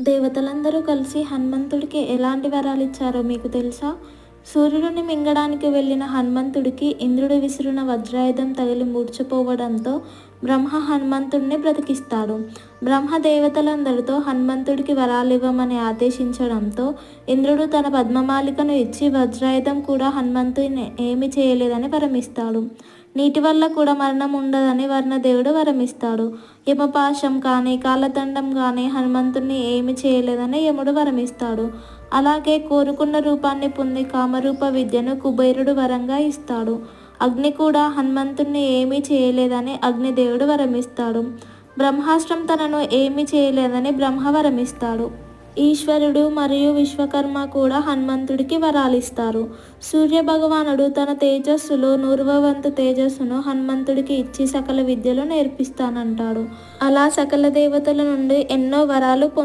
దేవతలందరూ కలిసి హనుమంతుడికి ఎలాంటి వరాలు ఇచ్చారో మీకు తెలుసా? సూర్యుడిని మింగడానికి వెళ్ళిన హనుమంతుడికి ఇంద్రుడు విసిరిన వజ్రాయుధం తగిలి మూర్చిపోవడంతో బ్రహ్మ హనుమంతుడిని బ్రతికిస్తాడు. బ్రహ్మ దేవతలందరితో హనుమంతుడికి వరాలు ఇవ్వమని ఆదేశించడంతో ఇంద్రుడు తన పద్మమాలికను ఇచ్చి వజ్రాయుధం కూడా హనుమంతుడిని ఏమి చేయలేదని వరమిస్తాడు. నీటి వల్ల కూడా మరణం ఉండదని వర్ణదేవుడు వరమిస్తాడు. యమపాశం కానీ కాలదండం కానీ హనుమంతుణ్ణి ఏమి చేయలేదని యముడు వరమిస్తాడు. అలాగే కోరుకున్న రూపాన్ని పొంది కామరూప విద్యను కుబేరుడు వరంగా ఇస్తాడు. అగ్ని కూడా హనుమంతుణ్ణి ఏమీ చేయలేదని అగ్నిదేవుడు వరమిస్తాడు. బ్రహ్మాస్త్రం తనను ఏమీ చేయలేదని బ్రహ్మ వరమిస్తాడు. ఈశ్వరుడు మరియు విశ్వకర్మ కూడా హనుమంతుడికి వరాలిస్తారు. సూర్య భగవానుడు తన తేజస్సులో నూర్వవంతు తేజస్సును హనుమంతుడికి ఇచ్చి సకల విద్యలు నేర్పిస్తానంటాడు. అలా సకల దేవతల నుండి ఎన్నో వరాలు పొంది